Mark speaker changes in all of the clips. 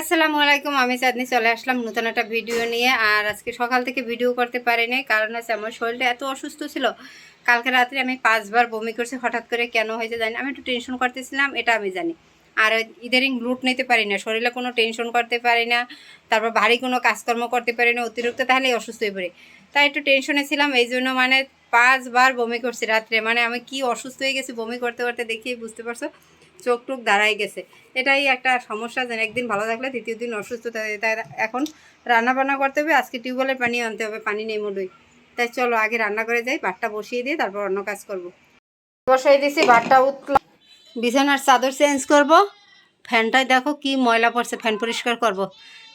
Speaker 1: আসসালামু আলাইকুম, আমি চাঁদনি চলে আসলাম নতুন একটা ভিডিও নিয়ে। আর আজকে সকাল থেকে ভিডিও করতে পারিনি, কারণ হচ্ছে আমার শরীরটা এত অসুস্থ ছিল। কালকে রাত্রে আমি পাঁচবার বমি করছি, হঠাৎ করে কেন হয়েছে জানি। আমি একটু টেনশন করতেছিলাম, এটা আমি জানি। আর ইদারিং লুট নিতে পারি না শরীরে কোনো টেনশন করতে পারি না, তারপর ভারী কোনো কাজকর্ম করতে পারি না, অতিরিক্ত তাহলেই অসুস্থ হয়ে পড়ে। তাই একটু টেনশনে ছিলাম, এই জন্য মানে পাঁচবার বমি করছি রাত্রে। মানে আমি কি অসুস্থ হয়ে গেছি বমি করতে করতে দেখিয়ে বুঝতে পারছ। চোখ টোক দাঁড়াই গেছে। এটাই একটা সমস্যা যেন একদিন ভালো থাকলে দ্বিতীয় দিন অসুস্থ তাই এখন রান্না বান্না করতে হবে, আজকে টিউবওয়েলের পানি আনতে হবে, পানি নেই মোটুই তাই চলো আগে রান্না করে যাই, ভাতটা বসিয়ে দিয়ে তারপর অন্য কাজ করব। বসাই দিয়েছি ভাতটা উঠলাম বিছানার চাদর চেঞ্জ করব। ফ্যানটাই দেখো কি ময়লা পড়ছে, ফ্যান পরিষ্কার করব।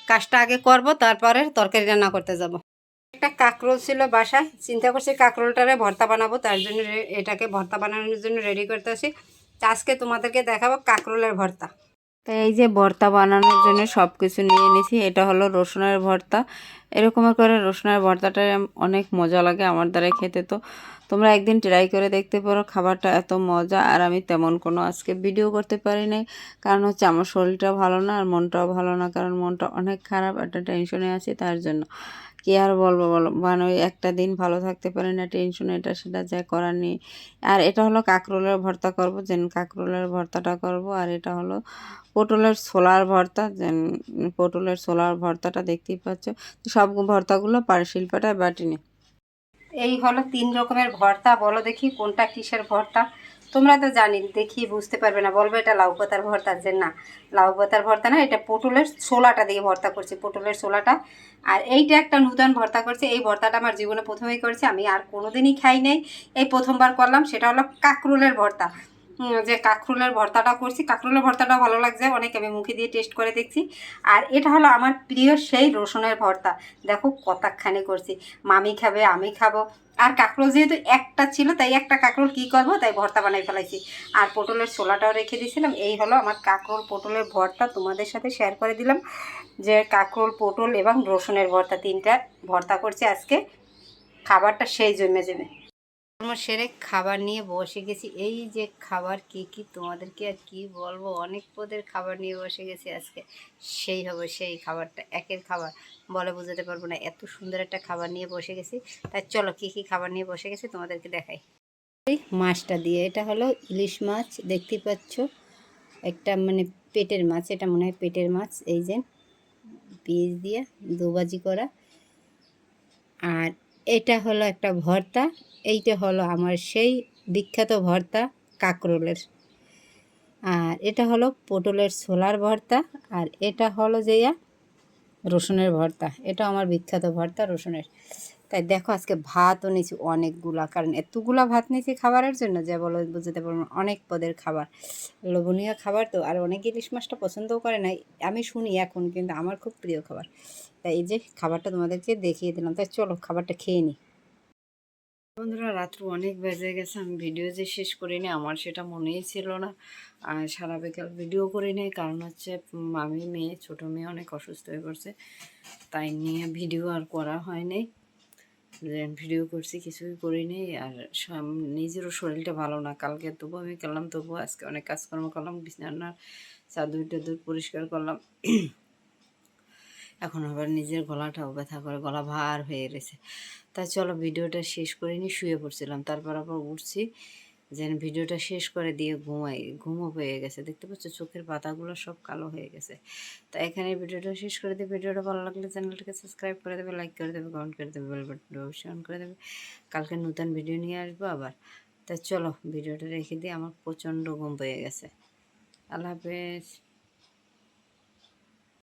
Speaker 1: কাজটা আগে করব, তারপরে তরকারি রান্না করতে যাব। একটা কাঁকরোল ছিল বাসায়, চিন্তা করছি কাঁকরোলটারে ভর্তা বানাবো, তার জন্য এটাকে ভর্তা বানানোর জন্য রেডি করতে আসি। আজকে তোমাদেরকে দেখাবো কাঁকরোলের ভর্তা।
Speaker 2: তো এই যে ভর্তা বানানোর জন্য সব কিছু নিয়ে নিয়েছি এটা হলো রসুনের ভর্তা। এরকম করে রসুনের ভর্তাটা অনেক মজা লাগে আমার দ্বারা খেতে। তো তোমরা একদিন ট্রাই করে দেখতে পারো, খাবারটা এত মজা। আর আমি তেমন কোনো আজকে ভিডিও করতে পারি নাই, কারণ হচ্ছে আমার শরীরটা ভালো না আর মনটাও ভালো না, কারণ মনটা অনেক খারাপ, একটা টেনশনে আছে তার জন্য। কি আর বলব বলো? মানে ওই একটা দিন ভালো থাকতে পারে না টেনশন এটা সেটা যা করার নেই। আর এটা হলো কাঁকরোলের ভর্তা করব, যেন কাঁকরোলের ভর্তাটা করব। আর এটা হলো পটলের ছোলার ভর্তা, যেন পটলের ছোলার ভর্তাটা দেখতেই পাচ্ছ। সব ভর্তাগুলো পারে শিল্পাটায় বাটিনি।
Speaker 1: এই হলো তিন রকমের ভর্তা, বলো দেখি কোনটা কিসের ভর্তা? তোমরা তো জানি, দেখি বুঝতে পারবে না। বলবে এটা লাউ পাতার ভর্তা, যে না, লাউ পাতার ভর্তা না, এটা পটলের ছোলাটা দিয়ে ভর্তা করছি, পটলের ছোলাটা। আর এইটা একটা নূতন ভর্তা করছে, এই ভর্তাটা আমার জীবনে প্রথমেই করেছি, আমি আর কোনোদিনই খাই নাই। এই প্রথমবার করলাম, সেটা হলো কাকরুলের ভর্তা। যে কাঁকরোলের ভর্তাটা করছি। কাঁকরোলের ভর্তাটা ভালো লাগছে। অনেক আমি মুখে দিয়ে টেস্ট করে দেখছি। আর এটা হলো আমার প্রিয় সেই রসুনের ভর্তা। দেখো কতাকখানি করছি। মামি খাবে, আমি খাব। আর কাঁকরোল যেহেতু একটা ছিল, তাই একটা কাঁকরোল কী করব? তাই ভর্তা বানাই ফেলাইছি আর পটলের ছোলাটাও রেখে দিয়েছিলাম। এই হলো আমার কাঁকরোল পটলের ভর্তা। তোমাদের সাথে শেয়ার করে দিলাম যে কাঁকরোল, পটল এবং রসুনের ভর্তা তিনটা ভর্তা করছি আজকে। খাবারটা সেই জমে জমে। কর্ম সেরে খাবার নিয়ে বসে গেছি। এই যে খাবার কি কি তোমাদেরকে আর কি বলব? অনেক পদের খাবার নিয়ে বসে গেছি আজকে। সেই হবে, সেই খাবারটা, একের খাবার। বলে বোঝাতে পারব না, এত সুন্দর একটা খাবার নিয়ে বসে গেছি। তাই চলো, কি কি খাবার নিয়ে বসে গেছি তোমাদেরকে দেখাই। মাছটা দিয়ে, এটা হলো ইলিশ মাছ দেখতে পাচ্ছ। একটা মানে পেটের মাছ, এটা মনে হয় পেটের মাছ। এই যে, পিস দিয়ে দুবাজি করা। আর এটা হলো একটা ভর্তা, এইটা হলো আমার সেই বিখ্যাত ভর্তা কাকরোলের। আর এটা হলো পটলের ছোলার ভর্তা, আর এটা হলো যেয়া রসুনের ভর্তা, এটা আমার বিখ্যাত ভর্তা রসুনের। তাই দেখো আজকে ভাতও নিয়েছি অনেকগুলা, কারণ এতগুলা ভাত নিয়েছি খাবারের জন্য যে বলো, বুঝতে পারব অনেক পদের খাবার। লোভনীয় খাবার তো, আর অনেকে ইলিশ মাছটা পছন্দও করে না আমি শুনি এখন, কিন্তু আমার খুব প্রিয় খাবার। তাই এই যে খাবারটা তোমাদেরকে দেখিয়ে দিলাম, তাই চলো খাবারটা খেয়ে নিই
Speaker 2: বন্ধুরা, রাত্র অনেক বেজে গেছে, আমি ভিডিও যে শেষ করিনি, আমার সেটা মনেই ছিল না। আর সারা বিকাল ভিডিও করিনি কারণ হচ্ছে আমি মেয়ে, ছোট মেয়ে অনেক অসুস্থ হয়ে পড়ছে, তাই নিয়ে ভিডিও আর করা হয়নি ভিডিও করছি, কিছুই করিনি আর নিজেরও শরীরটা ভালো না। কালকে তবু আমি করলাম তবু আজকে অনেক কাজকর্ম করলাম, বিছানার চাদর টাদুর পরিষ্কার করলাম। এখন আবার নিজের গলাটাও ব্যথা করে, গলা ভার হয়ে গেছে। তাই চলো, ভিডিওটা শেষ করিনি, শুয়ে পড়ছিলাম। তারপর আবার উঠছি। যেন ভিডিওটা শেষ করে দিয়ে ঘুমাই, ঘুমও হয়ে গেছে। দেখতে পাচ্ছ চোখের পাতাগুলো সব কালো হয়ে গেছে। তা এখানে ভিডিওটা শেষ করে দিয়ে, ভিডিওটা ভালো লাগলে চ্যানেলটাকে সাবস্ক্রাইব করে দেবে লাইক করে দেবে কমেন্ট করে দেবে বেল বাটনটা অবশ্যই অন করে দেবে। কালকে নতুন ভিডিও নিয়ে আসব আবার। তা চলো, ভিডিওটা রেখে দিয়ে আমার প্রচণ্ড ঘুম পেয়ে গেছে। আল্লাহ হাফেজ।